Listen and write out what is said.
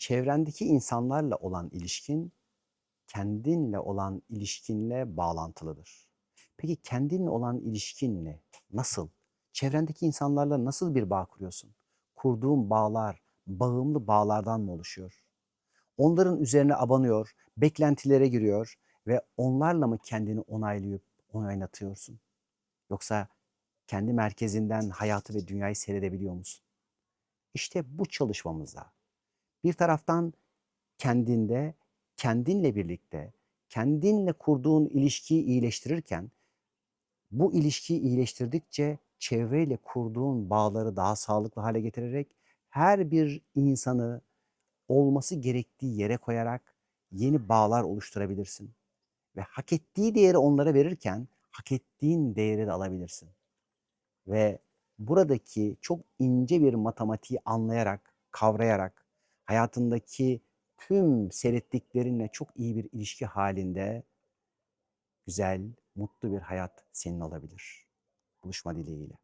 çevrendeki insanlarla olan ilişkin kendinle olan ilişkinle bağlantılıdır. Peki kendinle olan ilişkin ne? Nasıl? Çevrendeki insanlarla nasıl bir bağ kuruyorsun? Kurduğun bağlar bağımlı bağlardan mı oluşuyor? Onların üzerine abanıyor, beklentilere giriyor ve onlarla mı kendini onaylayıp onaylatıyorsun? Yoksa kendi merkezinden hayatı ve dünyayı seyredebiliyor musun? İşte bu çalışmamızda bir taraftan kendinde, kendinle birlikte, kendinle kurduğun ilişkiyi iyileştirirken bu ilişkiyi iyileştirdikçe çevreyle kurduğun bağları daha sağlıklı hale getirerek her bir insanı olması gerektiği yere koyarak yeni bağlar oluşturabilirsin. Ve hak ettiği değeri onlara verirken hak ettiğin değeri de alabilirsin. Ve buradaki çok ince bir matematiği anlayarak, kavrayarak hayatındaki tüm seyrettiklerinle çok iyi bir ilişki halinde güzel, mutlu bir hayat senin olabilir. Buluşma dileğiyle.